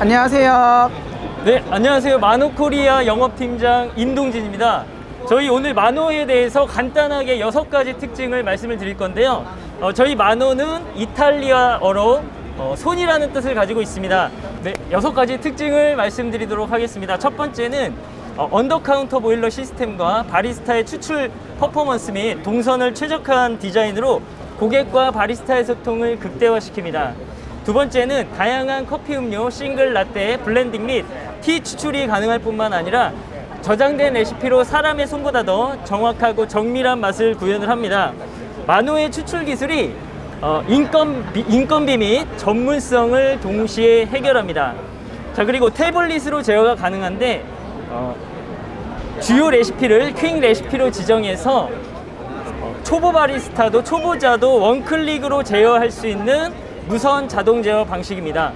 네, 안녕하세요. 네, 안녕하세요. 마노코리아 영업팀장 임동진입니다. 저희 오늘 마노에 대해서 간단하게 여섯 가지 특징을 말씀을 드릴 건데요. 어, 저희 마노는 이탈리아어로 어, 손이라는 뜻을 가지고 있습니다. 네, 여섯 가지 특징을 말씀드리도록 하겠습니다. 첫 번째는 어, 언더카운터 보일러 시스템과 바리스타의 추출 퍼포먼스 및 동선을 최적화한 디자인으로 고객과 바리스타의 소통을 극대화시킵니다. 두 번째는 다양한 커피 음료, 싱글 라떼, 블렌딩 및 티 추출이 가능할 뿐만 아니라 저장된 레시피로 사람의 손보다 더 정확하고 정밀한 맛을 구현을 합니다. 마노의 추출 기술이 어, 인건비, 인건비 및 전문성을 동시에 해결합니다. 자 그리고 태블릿으로 제어가 가능한데 어, 주요 레시피를 퀵 레시피로 지정해서 어, 초보 바리스타도 초보자도 원클릭으로 제어할 수 있는 무선 자동 제어 방식입니다.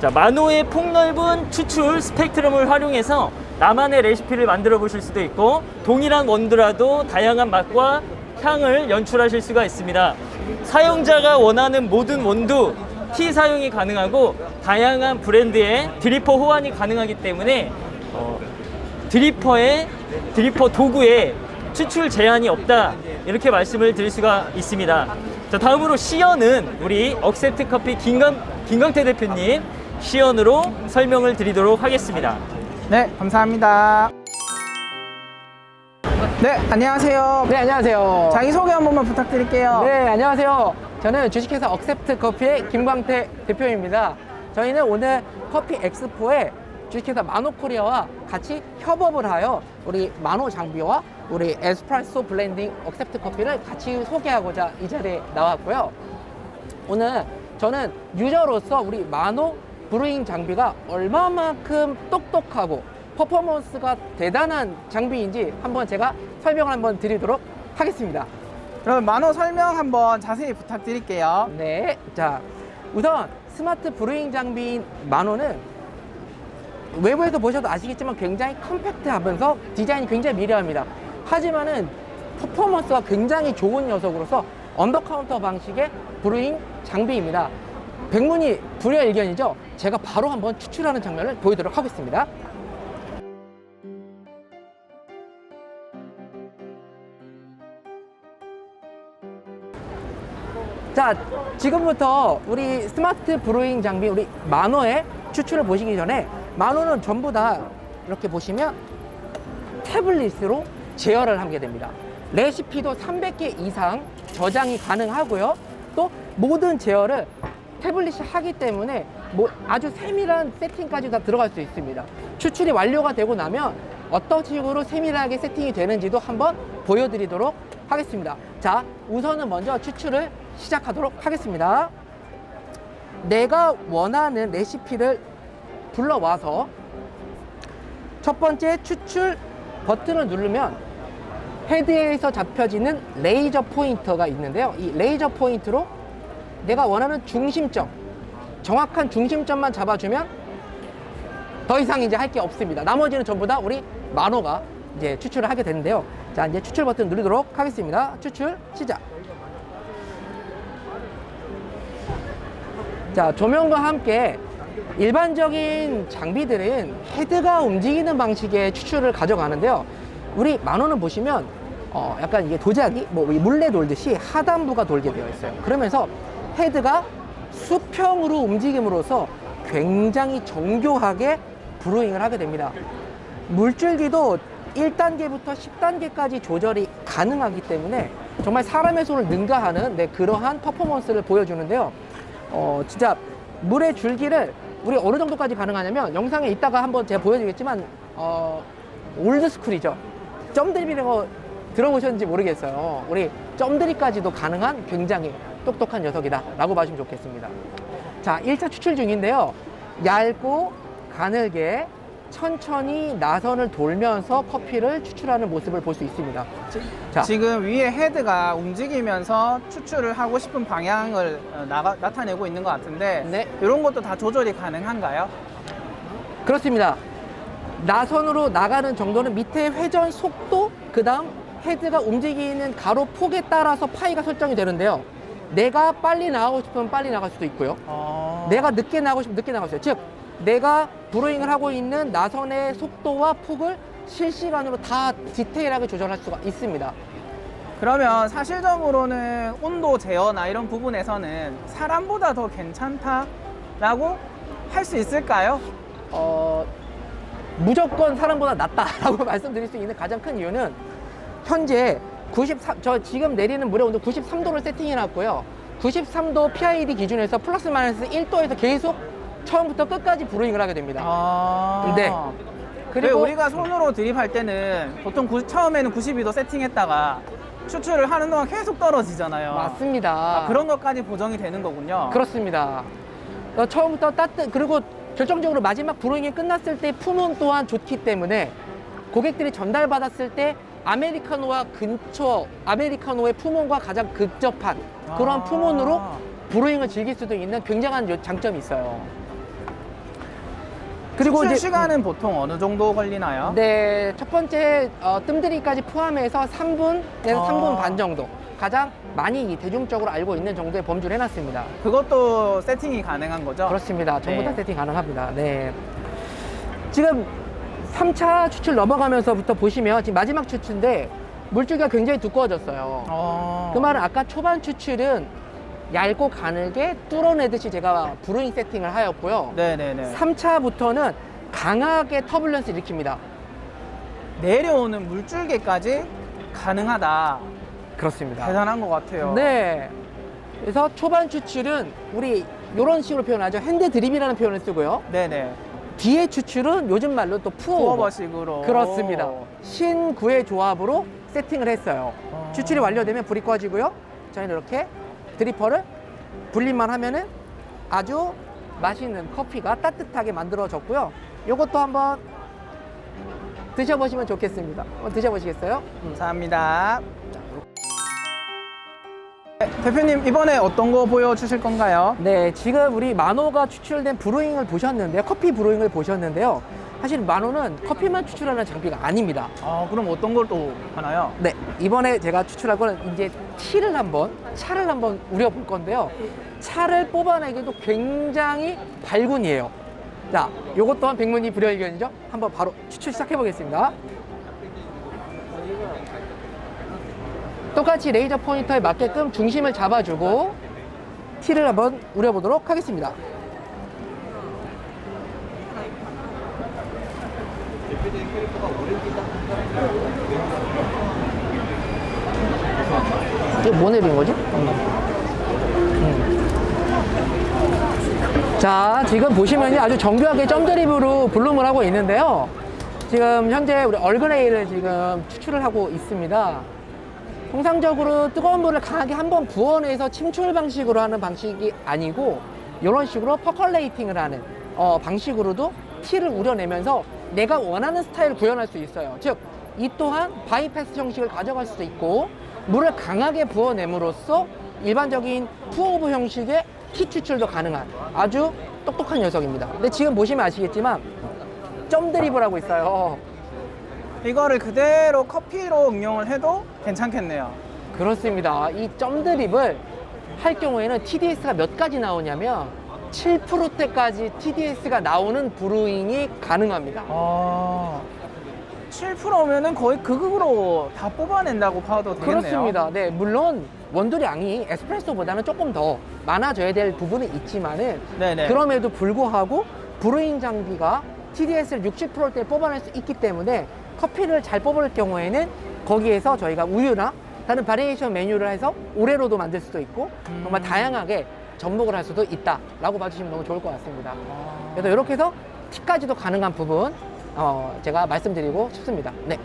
자, 마노의 폭넓은 추출 스펙트럼을 활용해서 나만의 레시피를 만들어 보실 수도 있고 동일한 원두라도 다양한 맛과 향을 연출하실 수가 있습니다. 사용자가 원하는 모든 원두, 티 사용이 가능하고 다양한 브랜드의 드리퍼 호환이 가능하기 때문에 어, 드리퍼의 드리퍼 도구에 추출 제한이 없다 이렇게 말씀을 드릴 수가 있습니다. 자 다음으로 시연은 우리 억셉트 커피 김강 김강태 대표님 시연으로 설명을 드리도록 하겠습니다. 네, 감사합니다. 네, 안녕하세요. 네, 안녕하세요. 자기소개 한 번만 부탁드릴게요. 네, 안녕하세요. 저는 주식회사 억셉트 커피의 김광태 대표입니다. 저희는 오늘 커피 엑스포에 주식회사 마노코리아와 같이 협업을 하여 우리 마노 장비와 우리 에스프레소 블렌딩 억셉트 커피를 같이 소개하고자 이 자리에 나왔고요. 오늘 저는 유저로서 우리 마노 브루잉 장비가 얼마만큼 똑똑하고 퍼포먼스가 대단한 장비인지 한번 제가 설명을 한번 드리도록 하겠습니다. 그럼 만호 설명 한번 자세히 부탁드릴게요. 네. 자, 우선 스마트 브루잉 장비인 마노는 외부에서 보셔도 아시겠지만 굉장히 컴팩트하면서 디자인이 굉장히 미려합니다. 하지만은 퍼포먼스가 굉장히 좋은 녀석으로서 언더카운터 방식의 브루잉 장비입니다. 백문이 불여 일견이죠. 제가 바로 한번 추출하는 장면을 보여드리도록 하겠습니다. 자, 지금부터 우리 스마트 브루잉 장비 우리 만호의 추출을 보시기 전에 만호는 전부 다 이렇게 보시면 태블릿으로 제어를 하게 됩니다. 레시피도 300개 이상 저장이 가능하고요. 또 모든 제어를 태블릿이 하기 때문에 뭐 아주 세밀한 세팅까지 다 들어갈 수 있습니다. 추출이 완료가 되고 나면 어떤 식으로 세밀하게 세팅이 되는지도 한번 보여드리도록 하겠습니다. 자, 우선은 먼저 추출을 시작하도록 하겠습니다. 내가 원하는 레시피를 불러와서 첫 번째 추출 버튼을 누르면 헤드에서 잡혀지는 레이저 포인터가 있는데요. 이 레이저 포인트로 내가 원하는 중심점, 정확한 중심점만 잡아주면 더 이상 이제 할 게 없습니다. 나머지는 전부 다 우리 만호가 이제 추출을 하게 되는데요. 자, 이제 추출 버튼 누르도록 하겠습니다. 추출 시작. 자, 조명과 함께 일반적인 장비들은 헤드가 움직이는 방식의 추출을 가져가는데요. 우리 만호는 보시면 어, 약간 이게 도자기, 뭐 물레 돌듯이 하단부가 돌게 되어 있어요. 그러면서 헤드가 수평으로 움직임으로써 굉장히 정교하게 브루잉을 하게 됩니다. 물줄기도 1단계부터 10단계까지 조절이 가능하기 때문에 정말 사람의 손을 능가하는 네, 그러한 퍼포먼스를 보여주는데요. 어, 진짜 물의 줄기를 우리 어느 정도까지 가능하냐면 영상에 이따가 한번 제가 보여드리겠지만 어, 올드스쿨이죠. 점드립이라는 거 들어보셨는지 모르겠어요. 우리 점드립까지도 가능한 굉장히 똑똑한 녀석이다 라고 봐주시면 좋겠습니다. 자, 1차 추출 중인데요. 얇고 가늘게 천천히 나선을 돌면서 커피를 추출하는 모습을 볼 수 있습니다. 자, 지금 위에 헤드가 움직이면서 추출을 하고 싶은 방향을 어, 나가, 나타내고 있는 것 같은데 네. 이런 것도 다 조절이 가능한가요? 그렇습니다. 나선으로 나가는 정도는 밑에 회전 속도, 그 다음 헤드가 움직이는 가로 폭에 따라서 파이가 설정이 되는데요. 내가 빨리 나가고 싶으면 빨리 나갈 수도 있고요. 어... 내가 늦게 나가고 싶으면 늦게 나갈 수 있어요. 즉, 내가 브로잉을 하고 있는 나선의 속도와 폭을 실시간으로 다 디테일하게 조절할 수가 있습니다. 그러면 사실적으로는 온도 제어나 이런 부분에서는 사람보다 더 괜찮다라고 할 수 있을까요? 어, 무조건 사람보다 낫다라고 말씀드릴 수 있는 가장 큰 이유는 현재 93, 저 지금 내리는 물의 온도 93도를 세팅해 놨고요. 93도 PID 기준에서 플러스 마이너스 1도에서 계속 처음부터 끝까지 브로잉을 하게 됩니다. 아. 네. 그리고 그리고 우리가 손으로 드립할 때는 보통 구- 처음에는 92도 세팅했다가 추출을 하는 동안 계속 떨어지잖아요. 맞습니다. 아, 그런 것까지 보정이 되는 거군요. 그렇습니다. 어, 처음부터 따뜻 그리고 결정적으로 마지막 브로잉이 끝났을 때 품은 또한 좋기 때문에 고객들이 전달받았을 때 아메리카노와 근처 아메리카노의 품온과 가장 근접한 그런 아. 품온으로 브로잉을 즐길 수도 있는 굉장한 요- 장점이 있어요. 그리고 이제 시간은 보통 어느 정도 걸리나요? 네, 첫 번째 어, 뜸들이까지 포함해서 3분에서 아. 3분 반 정도 가장 많이 대중적으로 알고 있는 정도의 범주를 해놨습니다. 그것도 세팅이 가능한 거죠? 그렇습니다. 전부 다 네. 세팅 가능합니다. 네. 지금 3차 추출 넘어가면서부터 보시면 지금 마지막 추출인데 물줄기가 굉장히 두꺼워졌어요. 어. 그 말은 아까 초반 추출은 얇고 가늘게 뚫어내듯이 제가 브루잉 세팅을 하였고요. 네네네. 3차부터는 강하게 터블런스 일으킵니다. 내려오는 물줄기까지 가능하다. 그렇습니다. 대단한 것 같아요. 네. 그래서 초반 추출은 우리 이런 식으로 표현하죠. 핸드 드립이라는 표현을 쓰고요. 네네. 뒤에 추출은 요즘 말로 또 푸어오버. 푸어버식으로. 그렇습니다. 신구의 조합으로 세팅을 했어요. 어. 추출이 완료되면 불이 꺼지고요. 저희는 이렇게 드리퍼를 분리만 하면은 아주 맛있는 커피가 따뜻하게 만들어졌고요. 이것도 한번 드셔보시면 좋겠습니다. 한번 드셔보시겠어요? 음. 감사합니다. 네, 대표님 이번에 어떤 거 보여주실 건가요? 네, 지금 우리 만호가 추출된 브루잉을 보셨는데요. 커피 브루잉을 보셨는데요. 사실 만호는 커피만 추출하는 장비가 아닙니다. 아 그럼 어떤 걸 또 하나요? 네, 이번에 제가 추출할 거는 이제 티를 한번, 차를 한번 우려볼 건데요. 차를 뽑아내기도 굉장히 발군이에요. 자, 요것 또한 백문이 불여일견이죠. 한번 바로 추출 시작해 보겠습니다. 똑같이 레이저 포인터에 맞게끔 중심을 잡아주고 티를 한번 우려보도록 하겠습니다. 이게 뭐 내린 거지? 음. 자, 지금 보시면 아주 정교하게 점 드립으로 블룸을 하고 있는데요. 지금 현재 우리 얼그레이를 지금 추출을 하고 있습니다. 통상적으로 뜨거운 물을 강하게 한번 부어내서 침출 방식으로 하는 방식이 아니고 이런 식으로 퍼컬레이팅을 하는 어, 방식으로도 티를 우려내면서 내가 원하는 스타일을 구현할 수 있어요. 즉, 이 또한 바이패스 형식을 가져갈 수도 있고 물을 강하게 부어냄으로써 일반적인 푸어오브 형식의 티 추출도 가능한 아주 똑똑한 녀석입니다. 근데 지금 보시면 아시겠지만 점 드립을 하고 있어요. 이거를 그대로 커피로 응용을 해도 괜찮겠네요. 그렇습니다. 이 점 드립을 할 경우에는 TDS가 몇 가지 나오냐면 7%대까지 TDS가 나오는 브루잉이 가능합니다. 아 7%면은 거의 극으로 다 뽑아낸다고 봐도 되겠네요. 그렇습니다. 네, 물론 원두량이 에스프레소보다는 조금 더 많아져야 될 부분은 있지만은 네네. 그럼에도 불구하고 브루잉 장비가 TDS를 60%대 뽑아낼 수 있기 때문에 커피를 잘 뽑을 경우에는 거기에서 저희가 우유나 다른 바리에이션 메뉴를 해서 오레로도 만들 수도 있고 음. 정말 다양하게 접목을 할 수도 있다라고 봐주시면 너무 좋을 것 같습니다. 아. 그래서 이렇게 해서 티까지도 가능한 부분 어, 제가 말씀드리고 싶습니다. 네.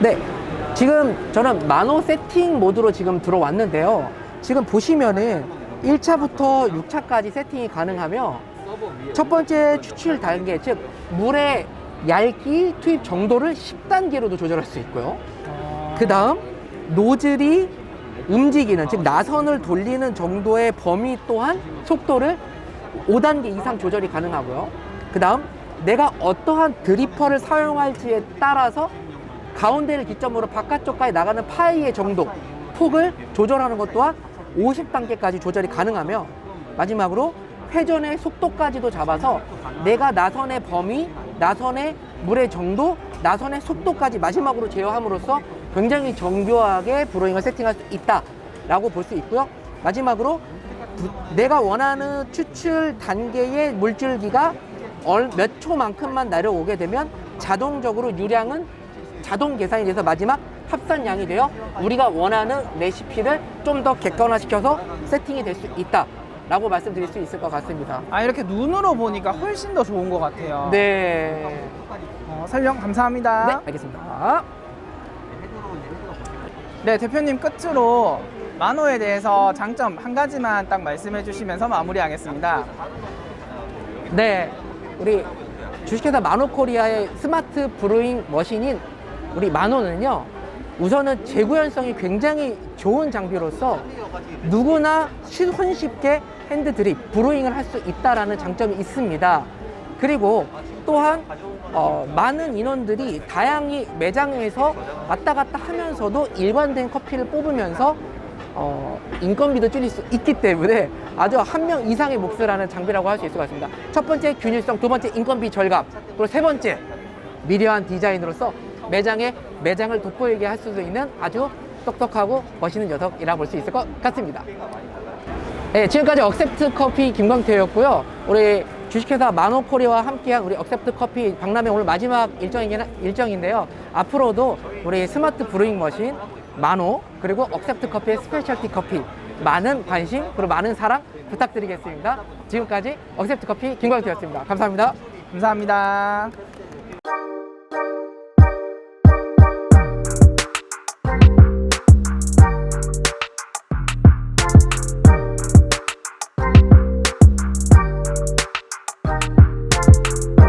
네. 지금 저는 만호 세팅 모드로 지금 들어왔는데요. 지금 보시면은 1차부터 6차까지 세팅이 가능하며 첫 번째 추출 단계, 즉 물의 얇기 투입 정도를 10단계로도 조절할 수 있고요. 아. 그 다음 노즐이 움직이는 즉 나선을 돌리는 정도의 범위 또한 속도를 5단계 이상 조절이 가능하고요. 그 다음 내가 어떠한 드리퍼를 사용할지에 따라서 가운데를 기점으로 바깥쪽까지 나가는 파이의 정도 폭을 조절하는 것 또한 50단계까지 조절이 가능하며 마지막으로 회전의 속도까지도 잡아서 내가 나선의 범위, 나선의 물의 정도, 나선의 속도까지 마지막으로 제어함으로써 굉장히 정교하게 브로잉을 세팅할 수 있다라고 볼 수 있고요. 마지막으로 부- 내가 원하는 추출 단계의 물줄기가 얼- 몇 초만큼만 내려오게 되면 자동적으로 유량은 자동 계산이 돼서 마지막 합산량이 되어 우리가 원하는 레시피를 좀 더 객관화시켜서 세팅이 될 수 있다 라고 말씀드릴 수 있을 것 같습니다. 아 이렇게 눈으로 보니까 훨씬 더 좋은 것 같아요. 네. 어, 설명 감사합니다. 네, 알겠습니다. 네, 대표님 끝으로 마노에 대해서 장점 한 가지만 딱 말씀해 주시면서 마무리하겠습니다. 네, 우리 주식회사 마노코리아의 스마트 브루잉 머신인 우리 마노는요, 우선은 재구현성이 굉장히 좋은 장비로서 누구나 쉬- 손쉽게 핸드 드립, 브루잉을 할 수 있다라는 장점이 있습니다. 그리고 또한 어, 많은 인원들이 다양히 매장에서 왔다 갔다 하면서도 일관된 커피를 뽑으면서 어, 인건비도 줄일 수 있기 때문에 아주 한 명 이상의 몫을 하는 장비라고 할 수 있을 것 같습니다. 첫 번째 균일성, 두 번째 인건비 절감, 그리고 세 번째 미려한 디자인으로서 매장에 매장을 돋보이게 할 수도 있는 아주 똑똑하고 멋있는 녀석이라 볼 수 있을 것 같습니다. 네, 지금까지 억셉트 커피 김광태였고요. 우리 주식회사 마노코리와 함께한 우리 억셉트 커피 박람회 오늘 마지막 일정이긴, 일정인데요. 앞으로도 우리 스마트 브루잉 머신 마노 그리고 억셉트 커피의 스페셜티 커피 많은 관심 그리고 많은 사랑 부탁드리겠습니다. 지금까지 억셉트 커피 김광태였습니다. 감사합니다. 감사합니다.